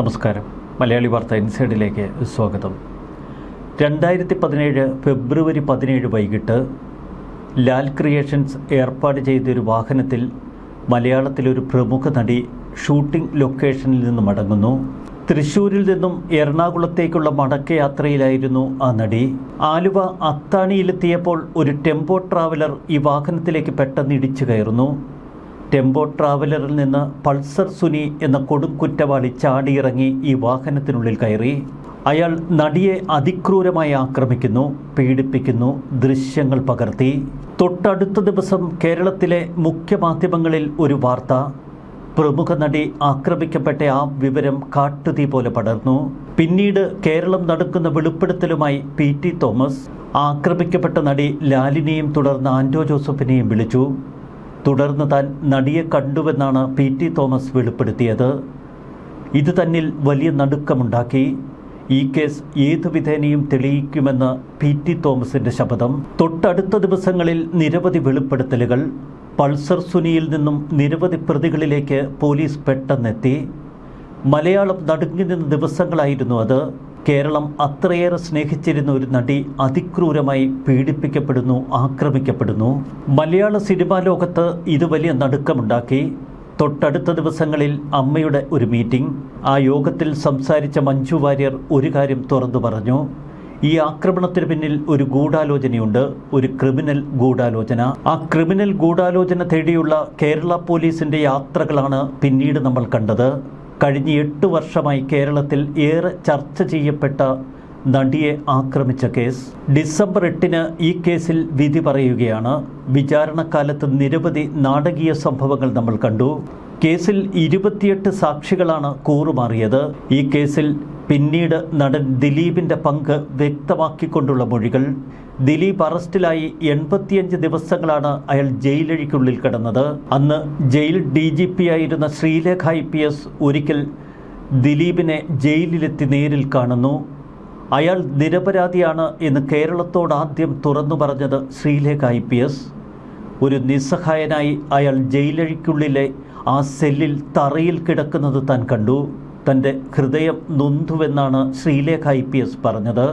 നമസ്കാരം. മലയാളി വാർത്ത ഇൻസൈഡിലേക്ക് സ്വാഗതം. രണ്ടായിരത്തി പതിനേഴ് ഫെബ്രുവരി പതിനേഴ് വൈകിട്ട് ലാൽ ക്രിയേഷൻസ് ഏർപ്പാട് ചെയ്തൊരു വാഹനത്തിൽ മലയാളത്തിലൊരു പ്രമുഖ നടി ഷൂട്ടിംഗ് ലൊക്കേഷനിൽ നിന്ന് മടങ്ങുന്നു. തൃശ്ശൂരിൽ നിന്നും എറണാകുളത്തേക്കുള്ള മടക്കയാത്രയിലായിരുന്നു ആ നടി. ആലുവ അത്താണിയിലെത്തിയപ്പോൾ ഒരു ടെമ്പോ ട്രാവലർ ഈ വാഹനത്തിലേക്ക് പെട്ടെന്ന് ഇടിച്ചു കയറുന്നു. ടെമ്പോ ട്രാവലറിൽ നിന്ന് പൾസർ സുനി എന്ന കൊടും കുറ്റവാളി ചാടിയിറങ്ങി ഈ വാഹനത്തിനുള്ളിൽ കയറി. അയാൾ നടിയെ അതിക്രൂരമായി ആക്രമിക്കുന്നു പീഡിപ്പിക്കുന്നു ദൃശ്യങ്ങൾ പകർത്തി. തൊട്ടടുത്ത ദിവസം കേരളത്തിലെ മുഖ്യ മാധ്യമങ്ങളിൽ ഒരു വാർത്ത. പ്രമുഖ നടി ആക്രമിക്കപ്പെട്ട ആ വിവരം കാട്ടുതീ പോലെ പടർന്നു. പിന്നീട് കേരളം നടക്കുന്ന വെളിപ്പെടുത്തലുമായി പി ടി തോമസ്. ആക്രമിക്കപ്പെട്ട നടി ലാലിനെയും തുടർന്ന് ആൻഡോ ജോസഫിനെയും വിളിച്ചു. തുടർന്ന് താൻ നടിയെ കണ്ടുവെന്നാണ് പി ടി തോമസ് വെളിപ്പെടുത്തിയത്. ഇത് തന്നിൽ വലിയ നടുക്കമുണ്ടാക്കി. ഈ കേസ് ഏതു വിധേനയും തെളിയിക്കുമെന്ന് പി ടി തോമസിന്റെ ശപഥം. തൊട്ടടുത്ത ദിവസങ്ങളിൽ നിരവധി വെളിപ്പെടുത്തലുകൾ. പൾസർ സുനിയിൽ നിന്നും നിരവധി പ്രതികളിലേക്ക് പോലീസ് പെട്ടെന്നെത്തി. മലയാളം നടുങ്ങി നിന്ന ദിവസങ്ങളായിരുന്നു അത്. കേരളം അത്രയേറെ സ്നേഹിച്ചിരുന്ന ഒരു നടി അതിക്രൂരമായി പീഡിപ്പിക്കപ്പെടുന്നു ആക്രമിക്കപ്പെടുന്നു. മലയാള സിനിമാ ലോകത്ത് ഇത് വലിയ നടുക്കമുണ്ടാക്കി. തൊട്ടടുത്ത ദിവസങ്ങളിൽ അമ്മയുടെ ഒരു മീറ്റിംഗ്. ആ യോഗത്തിൽ സംസാരിച്ച മഞ്ജു വാര്യർ ഒരു കാര്യം തുറന്നു പറഞ്ഞു. ഈ ആക്രമണത്തിന് പിന്നിൽ ഒരു ഗൂഢാലോചനയുണ്ട് ഒരു ക്രിമിനൽ ഗൂഢാലോചന. ആ ക്രിമിനൽ ഗൂഢാലോചന തേടിയുള്ള കേരള പോലീസിന്റെ യാത്രകളാണ് പിന്നീട് നമ്മൾ കണ്ടത്. കഴിഞ്ഞ എട്ട് വർഷമായി കേരളത്തിൽ ഏറെ ചർച്ച ചെയ്യപ്പെട്ട നടിയെ ആക്രമിച്ച കേസ്. ഡിസംബർ എട്ടിന് ഈ കേസിൽ വിധി പറയുകയാണ്. വിചാരണക്കാലത്ത് നിരവധി നാടകീയ സംഭവങ്ങൾ നമ്മൾ കണ്ടു. കേസിൽ ഇരുപത്തിയെട്ട് സാക്ഷികളാണ് കൂറുമാറിയത്. ഈ കേസിൽ പിന്നീട് നടൻ ദിലീപിന്റെ പങ്ക് വ്യക്തമാക്കിക്കൊണ്ടുള്ള മൊഴികൾ. ദിലീപ് അറസ്റ്റിലായി എൺപത്തിയഞ്ച് ദിവസങ്ങളാണ് അയാൾ ജയിലഴിക്കുള്ളിൽ കിടന്നത്. അന്ന് ജയിൽ ഡി ജി പി ആയിരുന്ന ശ്രീലേഖ ഐ പി എസ് ഒരിക്കൽ ദിലീപിനെ ജയിലിലെത്തി നേരിൽ കാണുന്നു. അയാൾ നിരപരാധിയാണ് എന്ന് കേരളത്തോട് ആദ്യം തുറന്നു പറഞ്ഞത് ശ്രീലേഖ ഐ പി എസ്. ഒരു നിസ്സഹായനായി അയാൾ ജയിലഴിക്കുള്ളിലെ ആ സെല്ലിൽ തറയിൽ കിടക്കുന്നത് താൻ കണ്ടു. തന്റെ ഹൃദയം നൊന്തുവെന്നാണ് ശ്രീലേഖ ഐ പി എസ് പറഞ്ഞത്.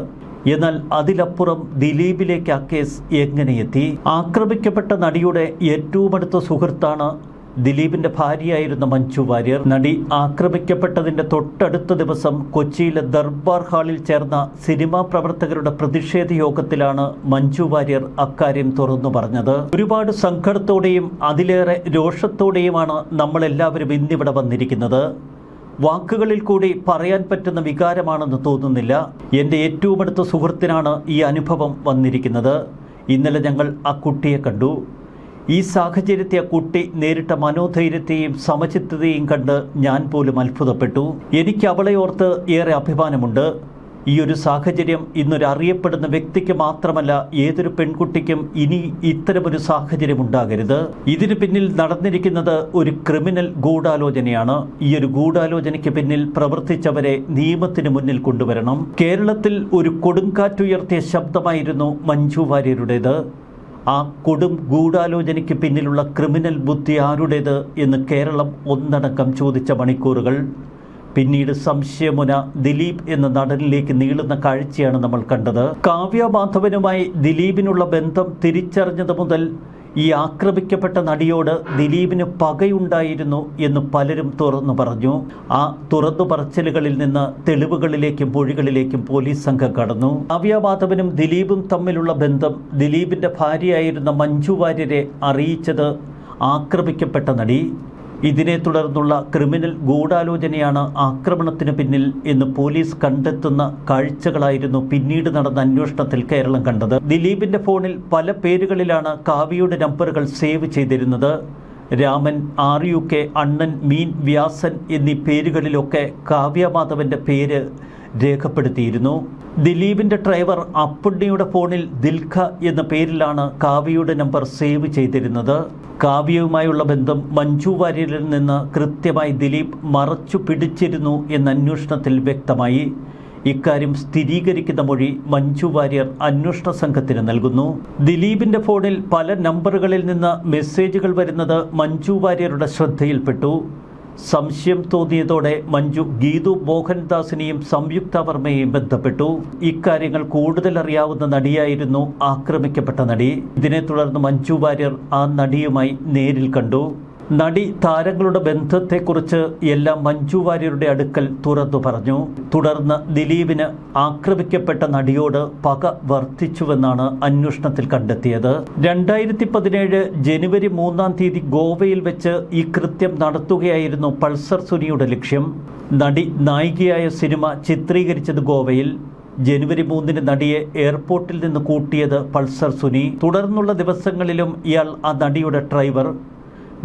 എന്നാൽ അതിലപ്പുറം ദിലീപിലേക്ക് ആ കേസ് എങ്ങനെയെത്തി ആക്രമിക്കപ്പെട്ട നടിയുടെ ഏറ്റവും അടുത്ത സുഹൃത്താണ് ദിലീപിന്റെ ഭാര്യയായിരുന്ന മഞ്ജു വാര്യർ. നടി ആക്രമിക്കപ്പെട്ടതിന്റെ തൊട്ടടുത്ത ദിവസം കൊച്ചിയിലെ ദർബാർ ഹാളിൽ ചേർന്ന സിനിമാ പ്രവർത്തകരുടെ പ്രതിഷേധ യോഗത്തിലാണ് മഞ്ജു വാര്യർ അക്കാര്യം തുറന്നു പറഞ്ഞത്. ഒരുപാട് സങ്കടത്തോടെയും അതിലേറെ രോഷത്തോടെയുമാണ് നമ്മളെല്ലാവരും ഇന്നിവിടെ വന്നിരിക്കുന്നത്. വാക്കുകളിൽ കൂടി പറയാൻ പറ്റുന്ന വികാരമാണെന്ന് തോന്നുന്നില്ല. എന്റെ ഏറ്റവും അടുത്ത സുഹൃത്തിനാണ് ഈ അനുഭവം വന്നിരിക്കുന്നത്. ഇന്നലെ ഞങ്ങൾ ആ കുട്ടിയെ കണ്ടു. ഈ സാഹചര്യത്തെ ആ കുട്ടി നേരിട്ട മനോധൈര്യത്തെയും സമചിത്തതയും കണ്ട് ഞാൻ പോലും അത്ഭുതപ്പെട്ടു. എനിക്ക് അവളെ ഓർത്ത് ഏറെ അഭിമാനമുണ്ട്. ഈ ഒരു സാഹചര്യം ഇന്നൊരു അറിയപ്പെടുന്ന വ്യക്തിക്ക് മാത്രമല്ല ഏതൊരു പെൺകുട്ടിക്കും ഇനി ഇത്തരമൊരു സാഹചര്യം ഉണ്ടാകരുത്. ഇതിന് പിന്നിൽ നടന്നിരിക്കുന്നത് ഒരു ക്രിമിനൽ ഗൂഢാലോചനയാണ്. ഈ ഒരു ഗൂഢാലോചനയ്ക്ക് പിന്നിൽ പ്രവർത്തിച്ചവരെ നിയമത്തിന് മുന്നിൽ കൊണ്ടുവരണം. കേരളത്തിൽ ഒരു കൊടുങ്കാറ്റുയർത്തിയ ശബ്ദമായിരുന്നു മഞ്ജു വാര്യരുടേത്. ആ കൊടും ഗൂഢാലോചനയ്ക്ക് പിന്നിലുള്ള ക്രിമിനൽ ബുദ്ധി ആരുടേത് എന്ന് കേരളം ഒന്നടക്കം ചോദിച്ച മണിക്കൂറുകൾ. പിന്നീട് സംശയമുന ദിലീപ് എന്ന നടനിലേക്ക് നീളുന്ന കാഴ്ചയാണ് നമ്മൾ കണ്ടത്. കാവ്യ മാധവനുമായി ദിലീപിനുള്ള ബന്ധം തിരിച്ചറിഞ്ഞത് മുതൽ ഈ ആക്രമിക്കപ്പെട്ട നടിയോട് ദിലീപിന് പകയുണ്ടായിരുന്നു എന്ന് പലരും തുറന്നു പറഞ്ഞു. ആ തുറന്നു പറച്ചിലുകളിൽ നിന്ന് തെളിവുകളിലേക്കും മൊഴികളിലേക്കും പോലീസ് സംഘം കടന്നു. കാവ്യ മാധവനും ദിലീപും തമ്മിലുള്ള ബന്ധം ദിലീപിന്റെ ഭാര്യയായിരുന്ന മഞ്ജു വാര്യരെ അറിയിച്ചത് ആക്രമിക്കപ്പെട്ട നടി. ഇതിനെ തുടർന്നുള്ള ക്രിമിനൽ ഗൂഢാലോചനയാണ് ആക്രമണത്തിന് പിന്നിൽ എന്ന് പോലീസ് കണ്ടെത്തുന്ന കാഴ്ചകളായിരുന്നു പിന്നീട് നടന്ന അന്വേഷണത്തിൽ കേരളം കണ്ടത്. ദിലീപിന്റെ ഫോണിൽ പല പേരുകളിലാണ് കാവ്യയുടെ നമ്പറുകൾ സേവ് ചെയ്തിരുന്നത്. രാമൻ ആർ യു കെ അണ്ണൻ മീൻ വ്യാസൻ എന്നീ പേരുകളിലൊക്കെ കാവ്യമാധവന്റെ പേര് രേഖപ്പെടുത്തിയിരുന്നു. ദിലീപിന്റെ ഡ്രൈവർ അപ്പുണ്ണിയുടെ ഫോണിൽ ദിൽഖ എന്ന പേരിലാണ് കാവ്യയുടെ നമ്പർ സേവ് ചെയ്തിരുന്നത്. കാവ്യവുമായുള്ള ബന്ധം മഞ്ജു വാര്യരിൽ നിന്ന് കൃത്യമായി ദിലീപ് മറച്ചു പിടിച്ചിരുന്നു എന്ന അന്വേഷണത്തിൽ വ്യക്തമായി. ഇക്കാര്യം സ്ഥിരീകരിക്കുന്ന മൊഴി മഞ്ജു വാര്യർ അന്വേഷണ സംഘത്തിന് നൽകുന്നു. ദിലീപിന്റെ ഫോണിൽ പല നമ്പറുകളിൽ നിന്ന് മെസ്സേജുകൾ വരുന്നത് മഞ്ജു വാര്യരുടെ ശ്രദ്ധയിൽപ്പെട്ടു. സംശയം തോന്നിയതോടെ മഞ്ജു ഗീതു മോഹൻദാസിനെയും സംയുക്ത വർമ്മയെയും ബന്ധപ്പെട്ടു. ഇക്കാര്യങ്ങൾ കൂടുതൽ അറിയാവുന്ന നടിയായിരുന്നു ആക്രമിക്കപ്പെട്ട നടി. ഇതിനെ തുടർന്ന് മഞ്ജു വാര്യർ ആ നടിയുമായി നേരിൽ കണ്ടു. നടി താരങ്ങളുടെ ബന്ധത്തെക്കുറിച്ച് എല്ലാം മഞ്ജു വാര്യരുടെ അടുക്കൽ തുറന്നു പറഞ്ഞു. തുടർന്ന് ദിലീപിന് ആക്രമിക്കപ്പെട്ട നടിയോട് പക വർദ്ധിച്ചുവെന്നാണ് അന്വേഷണത്തിൽ കണ്ടെത്തിയത്. രണ്ടായിരത്തി പതിനേഴ് ജനുവരി മൂന്നാം തീയതി ഗോവയിൽ വെച്ച് ഈ കൃത്യം നടത്തുകയായിരുന്നു പൾസർ സുനിയുടെ ലക്ഷ്യം. നടി നായികയായ സിനിമ ചിത്രീകരിച്ചത് ഗോവയിൽ. ജനുവരി മൂന്നിന് നടിയെ എയർപോർട്ടിൽ നിന്ന് കൂട്ടിയത് പൾസർ സുനി. തുടർന്നുള്ള ദിവസങ്ങളിലും ഇയാൾ ആ നടിയുടെ ഡ്രൈവർ.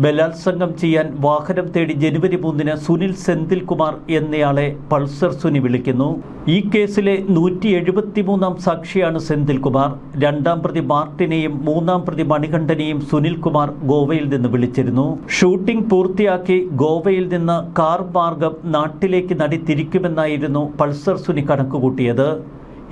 ബലാത്സംഗം ചെയ്യാൻ വാഹനം തേടി ജനുവരി മൂന്നിന് സുനിൽ സെന്തിൽകുമാർ എന്നയാളെ പൾസർ സുനി വിളിക്കുന്നു. ഈ കേസിലെ നൂറ്റി എഴുപത്തിമൂന്നാം സാക്ഷിയാണ് സെന്തിൽകുമാർ. രണ്ടാം പ്രതി മാർട്ടിനെയും മൂന്നാം പ്രതി മണികണ്ഠനെയും സുനിൽകുമാർ ഗോവയിൽ നിന്ന് വിളിച്ചിരുന്നു. ഷൂട്ടിംഗ് പൂർത്തിയാക്കി ഗോവയിൽ നിന്ന് കാർ മാർഗം നാട്ടിലേക്ക് നടി തിരിക്കുമെന്നായിരുന്നു പൾസർ സുനി കണക്കുകൂട്ടിയത്.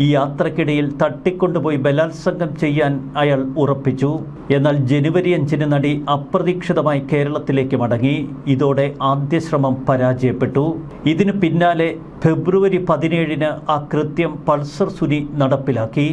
ഈ യാത്രക്കിടയിൽ തട്ടിക്കൊണ്ടുപോയി ബലാത്സംഗം ചെയ്യാൻ അയാൾ ഉറപ്പിച്ചു. എന്നാൽ ജനുവരി അഞ്ചിന് നടി അപ്രതീക്ഷിതമായി കേരളത്തിലേക്ക് മടങ്ങി. ഇതോടെ ആദ്യ ശ്രമം പരാജയപ്പെട്ടു. ഇതിനു പിന്നാലെ ഫെബ്രുവരി പതിനേഴിന് ആ കൃത്യം പൾസർ സുനി നടപ്പിലാക്കി.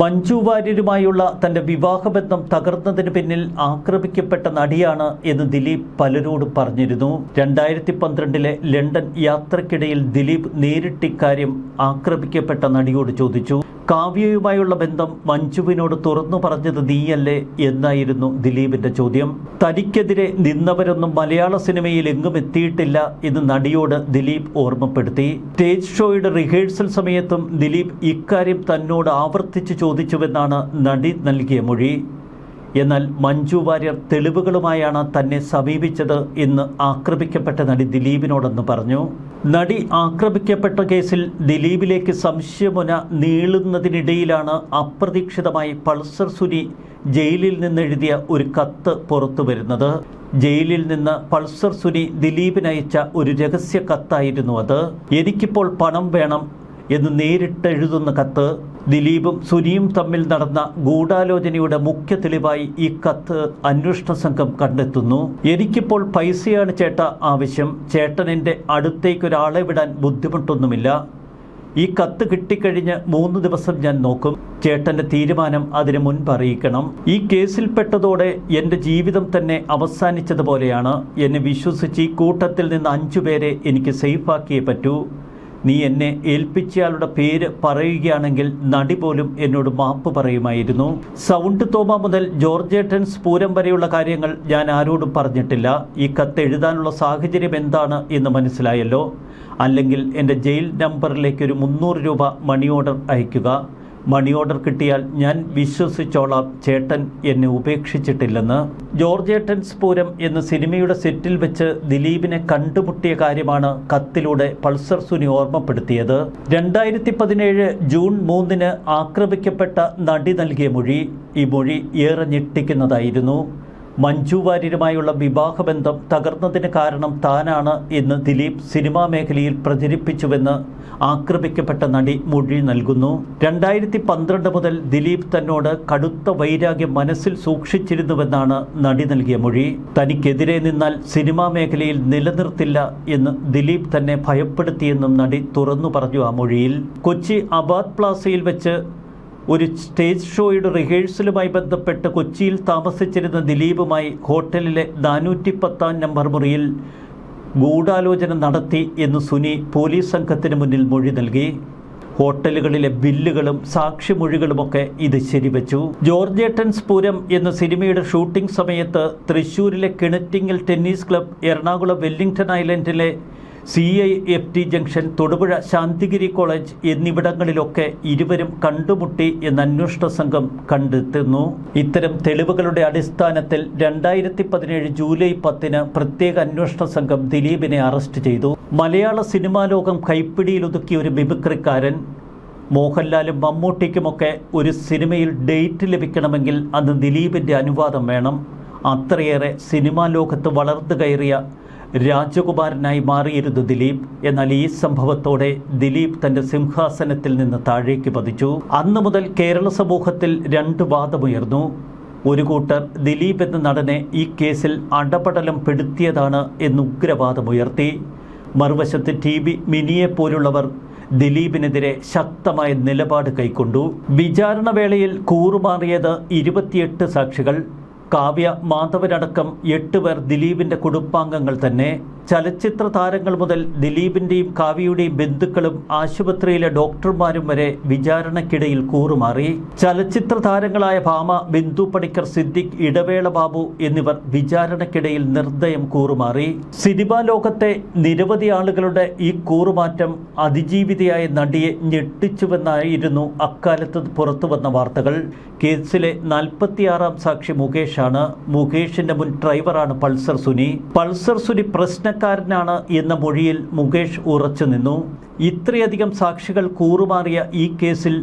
മഞ്ജു വാര്യരുമായുള്ള തന്റെ വിവാഹബന്ധം തകർന്നതിന് പിന്നിൽ ആക്രമിക്കപ്പെട്ട നടിയാണ് എന്ന് ദിലീപ് പലരോട് പറഞ്ഞിരുന്നു. രണ്ടായിരത്തി പന്ത്രണ്ടിലെ ലണ്ടൻ യാത്രക്കിടയിൽ ദിലീപ് നേരിട്ട് ഇക്കാര്യം ആക്രമിക്കപ്പെട്ട നടിയോട് ചോദിച്ചു. കാവ്യയുമായുള്ള ബന്ധം മഞ്ജുവിനോട് തുറന്നു പറഞ്ഞത് നീയല്ലേ എന്നായിരുന്നു ദിലീപിന്റെ ചോദ്യം. തനിക്കെതിരെ നിന്നവരൊന്നും മലയാള സിനിമയിൽ എങ്ങും എത്തിയിട്ടില്ല എന്ന് നടിയോട് ദിലീപ് ഓർമ്മപ്പെടുത്തി. സ്റ്റേജ് ഷോയുടെ റിഹേഴ്സൽ സമയത്തും ദിലീപ് ഇക്കാര്യം തന്നോട് ആവർത്തിച്ച് ചോദിച്ചുവെന്നാണ് നടി നൽകിയ മൊഴി. എന്നാൽ മഞ്ജു വാര്യർ തെളിവുകളുമായാണ് തന്നെ സമീപിച്ചത് എന്ന് ആക്രമിക്കപ്പെട്ട നടി ദിലീപിനോടെന്ന് പറഞ്ഞു. നടി ആക്രമിക്കപ്പെട്ട കേസിൽ ദിലീപിലേക്ക് സംശയമുന നീളുന്നതിനിടയിലാണ് അപ്രതീക്ഷിതമായി പൾസർ സുനി ജയിലിൽ നിന്ന് എഴുതിയ ഒരു കത്ത് പുറത്തു വരുന്നത്. ജയിലിൽ നിന്ന് പൾസർ സുനി ദിലീപിനയച്ച ഒരു രഹസ്യ കത്തായിരുന്നു അത്. എനിക്കിപ്പോൾ പണം വേണം എന്ന് നേരിട്ടെഴുതുന്ന കത്ത്. ദിലീപും സുനിയും തമ്മിൽ നടന്ന ഗൂഢാലോചനയുടെ മുഖ്യ തെളിവായി ഈ കത്ത് അന്വേഷണ സംഘം കണ്ടെത്തുന്നു. എനിക്കിപ്പോൾ പൈസയാണ് ചേട്ട ആവശ്യം. ചേട്ടനെന്റെ അടുത്തേക്ക് ഒരാളെ വിടാൻ ബുദ്ധിമുട്ടൊന്നുമില്ല. ഈ കത്ത് കിട്ടിക്കഴിഞ്ഞ് മൂന്ന് ദിവസം ഞാൻ നോക്കും. ചേട്ടന്റെ തീരുമാനം അതിനു മുൻപ് അറിയിക്കണം. ഈ കേസിൽപ്പെട്ടതോടെ എന്റെ ജീവിതം തന്നെ അവസാനിച്ചതുപോലെയാണ്. എന്നെ വിശ്വസിച്ച് ഈ കൂട്ടത്തിൽ നിന്ന് അഞ്ചു പേരെ എനിക്ക് സേഫാക്കിയേ പറ്റൂ. നീ എന്നെ ഏൽപ്പിച്ചയാളുടെ പേര് പറയുകയാണെങ്കിൽ നടി പോലും എന്നോട് മാപ്പ് പറയുമായിരുന്നു. സൗണ്ട് തോമ മുതൽ ജോർജേട്ടൻസ് പൂരം വരെയുള്ള കാര്യങ്ങൾ ഞാൻ ആരോടും പറഞ്ഞിട്ടില്ല. ഈ കത്ത് എഴുതാനുള്ള സാഹചര്യം എന്താണ് എന്ന് മനസ്സിലായല്ലോ. അല്ലെങ്കിൽ എന്റെ ജയിൽ നമ്പറിലേക്ക് ഒരു മുന്നൂറ് രൂപ മണി ഓർഡർ അയയ്ക്കുക. മണി ഓർഡർ കിട്ടിയാൽ ഞാൻ വിശ്വസിച്ചോളാം. ചേട്ടൻ എന്നെ ഉപേക്ഷിച്ചിട്ടില്ലെന്ന്. ജോർജേട്ടൻസ് പൂരം എന്ന സിനിമയുടെ സെറ്റിൽ വെച്ച് ദിലീപിനെ കണ്ടുമുട്ടിയ കാര്യമാണ് കത്തിലൂടെ പൾസർ സുനി ഓർമ്മപ്പെടുത്തിയത്. രണ്ടായിരത്തി പതിനേഴ് ജൂൺ മൂന്നിന് ആക്രമിക്കപ്പെട്ട നടി നൽകിയ മൊഴി ഈ മൊഴി ഏറെ ഞെട്ടിക്കുന്നതായിരുന്നു. മഞ്ജു വാര്യരുമായുള്ള വിവാഹബന്ധം തകർന്നതിന് കാരണം താനാണ് എന്ന് ദിലീപ് സിനിമാ മേഖലയിൽ പ്രചരിപ്പിച്ചുവെന്ന് ആക്രമിക്കപ്പെട്ട നടി മൊഴി നൽകുന്നു. രണ്ടായിരത്തി പന്ത്രണ്ട് മുതൽ ദിലീപ് തന്നോട് കടുത്ത വൈരാഗ്യം മനസ്സിൽ സൂക്ഷിച്ചിരുന്നുവെന്നാണ് നടി നൽകിയ മൊഴി. തനിക്കെതിരെ നിന്നാൽ സിനിമാ മേഖലയിൽ നിലനിർത്തില്ല എന്ന് ദിലീപ് തന്നെ ഭയപ്പെടുത്തിയെന്നും നടി തുറന്നു പറഞ്ഞു ആ മൊഴിയിൽ. കൊച്ചി അബാദ് പ്ലാസയിൽ വെച്ച് ഒരു സ്റ്റേജ് ഷോയുടെ റിഹേഴ്സലുമായി ബന്ധപ്പെട്ട് കൊച്ചിയിൽ താമസിച്ചിരുന്ന ദിലീപുമായി ഹോട്ടലിലെ നാനൂറ്റി പത്താം നമ്പർ മുറിയിൽ ഗൂഢാലോചന നടത്തി എന്ന് സുനി പോലീസ് സംഘത്തിന് മുന്നിൽ മൊഴി നൽകി. ഹോട്ടലുകളിലെ ബില്ലുകളും സാക്ഷിമൊഴികളുമൊക്കെ ഇത് ശരിവച്ചു. ജോർജേട്ടൻസ് പൂരം എന്ന സിനിമയുടെ ഷൂട്ടിംഗ് സമയത്ത് തൃശ്ശൂരിലെ Kinattingal tennis club Ernakulam Wellington ഐലൻഡിലെ C I F T junction Thodupuzha Santhigiri college എന്നിവിടങ്ങളിലൊക്കെ ഇരുവരും കണ്ടുമുട്ടി എന്ന അന്വേഷണ സംഘം കണ്ടെത്തുന്നു. ഇത്തരം തെളിവുകളുടെ അടിസ്ഥാനത്തിൽ രണ്ടായിരത്തി പതിനേഴ് ജൂലൈ പത്തിന് പ്രത്യേക അന്വേഷണ സംഘം ദിലീപിനെ അറസ്റ്റ് ചെയ്തു. മലയാള സിനിമാ ലോകം കൈപ്പിടിയിലൊതുക്കിയ ഒരു മിമിക്രിക്കാരൻ മോഹൻലാലും മമ്മൂട്ടിക്കുമൊക്കെ ഒരു സിനിമയിൽ ഡേറ്റ് ലഭിക്കണമെങ്കിൽ അന്ന് ദിലീപിന്റെ അനുവാദം വേണം. അത്രയേറെ സിനിമാ ലോകത്ത് വളർന്നു കയറിയ രാജകുമാരനായി മാറിയിരുന്നു ദിലീപ് എന്നാൽ ഈ സംഭവത്തോടെ ദിലീപ് തന്റെ സിംഹാസനത്തിൽ നിന്ന് താഴേക്ക് പതിച്ചു. അന്നു മുതൽ കേരള സമൂഹത്തിൽ രണ്ട് വാദമുയർന്നു. ഒരു കൂട്ടർ ദിലീപ് എന്ന നടനെ ഈ കേസിൽ അടപടലം പെടുത്തിയതാണ് എന്ന് ഉഗ്രവാദമുയർത്തി. മറുവശത്ത് ടി ബി മിനിയെപ്പോലുള്ളവർ ദിലീപിനെതിരെ ശക്തമായ നിലപാട് കൈക്കൊണ്ടു. വിചാരണ വേളയിൽ കൂറുമാറിയത് ഇരുപത്തിയെട്ട് സാക്ഷികൾ. കാവ്യ മാധവരടക്കം എട്ട് പേർ ദിലീപിന്റെ കുടുംബാംഗങ്ങൾ തന്നെ ചലച്ചിത്ര താരങ്ങൾ മുതൽ ദിലീപിന്റെയും കാവ്യയുടെയും ബന്ധുക്കളും ആശുപത്രിയിലെ ഡോക്ടർമാരും വരെ വിചാരണക്കിടയിൽ കൂറുമാറി. ചലച്ചിത്ര താരങ്ങളായ ഭാമ ബിന്ദു പണിക്കർ സിദ്ദിഖ് ഇടവേള ബാബു എന്നിവർ വിചാരണക്കിടയിൽ നിർദ്ദയം കൂറുമാറി. സിനിമാ ലോകത്തെ നിരവധി ആളുകളുടെ ഈ കൂറുമാറ്റം അതിജീവിതയായ നടിയെ ഞെട്ടിച്ചുവെന്നായിരുന്നു അക്കാലത്ത് പുറത്തുവന്ന വാർത്തകൾ. കേസിലെ നാൽപ്പത്തിയാറാം സാക്ഷി മുകേഷാണ്. മുകേഷിന്റെ മുൻ ഡ്രൈവറാണ് പൾസർ സുനി. പൾസർ സുനി പ്രശ്നക്കാരനാണ് എന്ന മൊഴിയിൽ മുകേഷ് ഉറച്ചു നിന്നു. ഇത്രയധികം സാക്ഷികൾ കൂറുമാറിയ ഈ കേസിൽ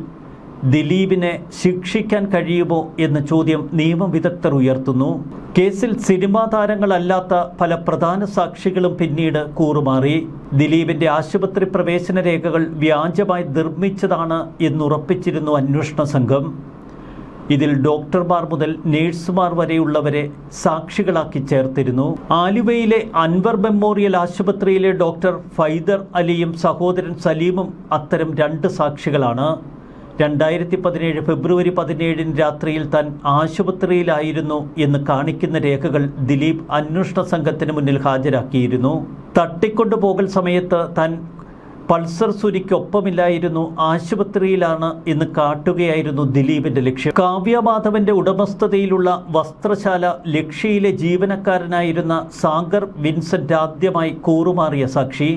ദിലീപിനെ ശിക്ഷിക്കാൻ കഴിയുമോ എന്ന ചോദ്യം നിയമവിദഗ്ധർ ഉയർത്തുന്നു. കേസിൽ സിനിമാ താരങ്ങളല്ലാത്ത പല പ്രധാന സാക്ഷികളും പിന്നീട് കൂറുമാറി. ദിലീപിന്റെ ആശുപത്രി പ്രവേശന രേഖകൾ വ്യാജമായി നിർമ്മിച്ചതാണ് എന്നുറപ്പിച്ചിരുന്നു അന്വേഷണ സംഘം. ഇതിൽ ഡോക്ടർമാർ മുതൽ നേഴ്സുമാർ വരെയുള്ളവരെ സാക്ഷികളാക്കി ചേർത്തിരുന്നു. ആലുവയിലെ അൻവർ മെമ്മോറിയൽ ആശുപത്രിയിലെ ഡോക്ടർ ഫൈദർ അലിയും സഹോദരൻ സലീമും അത്തരം രണ്ട് സാക്ഷികളാണ്. രണ്ടായിരത്തി പതിനേഴ് ഫെബ്രുവരി പതിനേഴിന് രാത്രിയിൽ താൻ ആശുപത്രിയിലായിരുന്നു എന്ന് കാണിക്കുന്ന രേഖകൾ ദിലീപ് അന്വേഷണ സംഘത്തിന് മുന്നിൽ ഹാജരാക്കിയിരുന്നു. തട്ടിക്കൊണ്ടുപോകൽ സമയത്ത് താൻ പൾസർ സുരിക്കൊപ്പമില്ലായിരുന്നു. ആശുപത്രിയിലാണ് എന്ന് കാട്ടുകയായിരുന്നു ദിലീപിന്റെ ലക്ഷ്യം. കാവ്യമാധവന്റെ ഉടമസ്ഥതയിലുള്ള വസ്ത്രശാല ലക്ഷ്യയിലെ ജീവനക്കാരനായിരുന്ന സാഗർ വിൻസെന്റ് ആദ്യമായി കൂറുമാറിയ സാക്ഷി.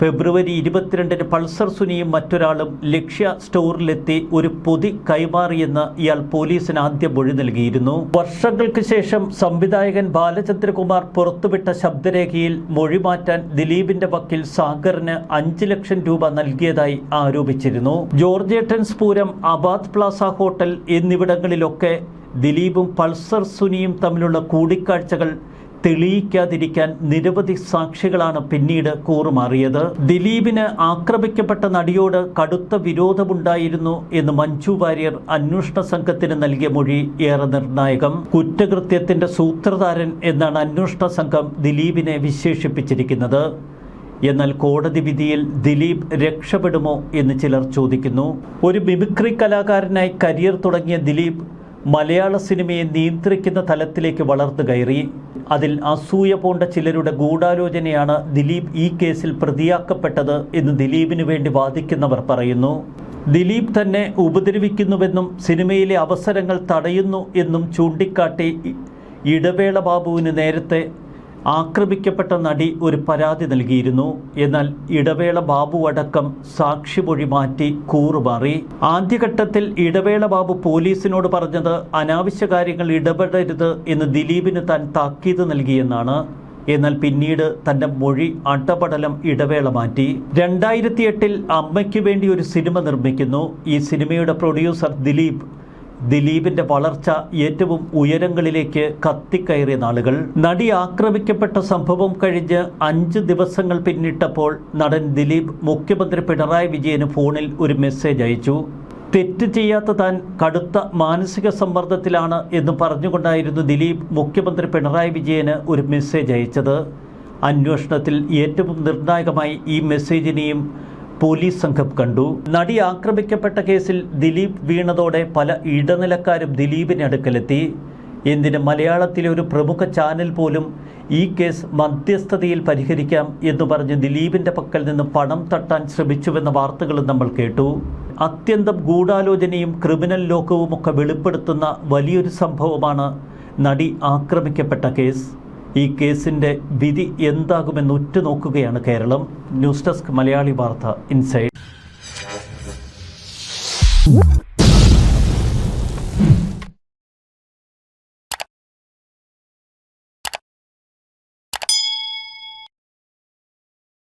ഫെബ്രുവരി ഇരുപത്തിരണ്ടിന് പൾസർ സുനിയും മറ്റൊരാളും ലക്ഷ്യ സ്റ്റോറിലെത്തി ഒരു പൊതി കൈമാറിയെന്ന് ഇയാൾ പോലീസിന് ആദ്യ മൊഴി നൽകിയിരുന്നു. വർഷങ്ങൾക്ക് ശേഷം സംവിധായകൻ ബാലചന്ദ്രകുമാർ പുറത്തുവിട്ട ശബ്ദരേഖയിൽ മൊഴി മാറ്റാൻ ദിലീപിന്റെ വക്കീൽ സാഗറിന് അഞ്ച് ലക്ഷം രൂപ നൽകിയതായി ആരോപിച്ചിരുന്നു. ജോർജേട്ടൻസ് പൂരം അബാദ് പ്ലാസ ഹോട്ടൽ എന്നിവിടങ്ങളിലൊക്കെ ദിലീപും പൾസർ സുനിയും തമ്മിലുള്ള കൂടിക്കാഴ്ചകൾ തെളിയിക്കാതിരിക്കാൻ നിരവധി സാക്ഷികളാണ് പിന്നീട് കൂറുമാറിയത്. ദിലീപിന് ആക്രമിക്കപ്പെട്ട നടിയോട് കടുത്ത വിരോധമുണ്ടായിരുന്നു എന്ന് മഞ്ജു വാര്യർ അന്വേഷണ സംഘത്തിന് നൽകിയ മൊഴി ഏറെ നിർണായകം. കുറ്റകൃത്യത്തിന്റെ സൂത്രധാരൻ എന്നാണ് അന്വേഷണ സംഘം ദിലീപിനെ വിശേഷിപ്പിച്ചിരിക്കുന്നത്. എന്നാൽ കോടതി വിധിയിൽ ദിലീപ് രക്ഷപ്പെടുമോ എന്ന് ചിലർ ചോദിക്കുന്നു. ഒരു മിമിക്രി കലാകാരനായി കരിയർ തുടങ്ങിയ ദിലീപ് മലയാള സിനിമയെ നിയന്ത്രിക്കുന്ന തലത്തിലേക്ക് വളർന്നു കയറി. അതിൽ അസൂയ പോണ്ട ചിലരുടെ ഗൂഢാലോചനയാണ് ദിലീപ് ഈ കേസിൽ പ്രതിയാക്കപ്പെട്ടത് എന്ന് ദിലീപിന് വേണ്ടി വാദിക്കുന്നവർ പറയുന്നു. ദിലീപ് തന്നെ ഉപദ്രവിക്കുന്നുവെന്നും സിനിമയിലെ അവസരങ്ങൾ തടയുന്നു എന്നും ചൂണ്ടിക്കാട്ടി ഇടവേള ബാബുവിന് നേരത്തെ ആക്രമിക്കപ്പെട്ട നടി ഒരു പരാതി നൽകിയിരുന്നു. എന്നാൽ ഇടവേള ബാബു അടക്കം സാക്ഷിമൊഴി മാറ്റി കൂറുമാറി. ആദ്യഘട്ടത്തിൽ ഇടവേള ബാബു പോലീസിനോട് പറഞ്ഞത് അനാവശ്യ കാര്യങ്ങൾ ഇടപെടരുത് എന്ന് ദിലീപിന് താൻ താക്കീത് നൽകിയെന്നാണ്. എന്നാൽ പിന്നീട് തന്റെ മൊഴി അട്ടപടലം ഇടവേള മാറ്റി. രണ്ടായിരത്തി എട്ടിൽ അമ്മയ്ക്ക് വേണ്ടി ഒരു സിനിമ നിർമ്മിക്കുന്നു. ഈ സിനിമയുടെ പ്രൊഡ്യൂസർ ദിലീപ് ദിലീപിന്റെ വളർച്ച ഏറ്റവും ഉയരങ്ങളിലേക്ക് കത്തിക്കയറിയ നാളുകൾ. നടി ആക്രമിക്കപ്പെട്ട സംഭവം കഴിഞ്ഞ് അഞ്ച് ദിവസങ്ങൾ പിന്നിട്ടപ്പോൾ നടൻ ദിലീപ് മുഖ്യമന്ത്രി പിണറായി വിജയന് ഫോണിൽ ഒരു മെസ്സേജ് അയച്ചു. തെറ്റ് ചെയ്യാത്ത താൻ കടുത്ത മാനസിക സമ്മർദ്ദത്തിലാണ് എന്ന് പറഞ്ഞുകൊണ്ടായിരുന്നു ദിലീപ് മുഖ്യമന്ത്രി പിണറായി വിജയന് ഒരു മെസ്സേജ് അയച്ചത്. അന്വേഷണത്തിൽ ഏറ്റവും നിർണായകമായി ഈ മെസ്സേജിനെയും പോലീസ് സംഘം കണ്ടു. നടി ആക്രമിക്കപ്പെട്ട കേസിൽ ദിലീപ് വീണതോടെ പല ഇടനിലക്കാരും ദിലീപിന് അടുക്കലെത്തി. എന്തിന് മലയാളത്തിലെ ഒരു പ്രമുഖ ചാനൽ പോലും ഈ കേസ് മധ്യസ്ഥതയിൽ പരിഹരിക്കാം എന്ന് പറഞ്ഞ് ദിലീപിന്റെ പക്കൽ നിന്ന് പണം തട്ടാൻ ശ്രമിച്ചുവെന്ന വാർത്തകളും നമ്മൾ കേട്ടു. അത്യന്തം ഗൂഢാലോചനയും ക്രിമിനൽ ലോകവുമൊക്കെ വെളിപ്പെടുത്തുന്ന വലിയൊരു സംഭവമാണ് നടി ആക്രമിക്കപ്പെട്ട കേസ്. ഈ കേസിന്റെ വിധി എന്താകുമെന്ന് ഉറ്റുനോക്കുകയാണ് Keralam. News desk Malayali Vartha inside.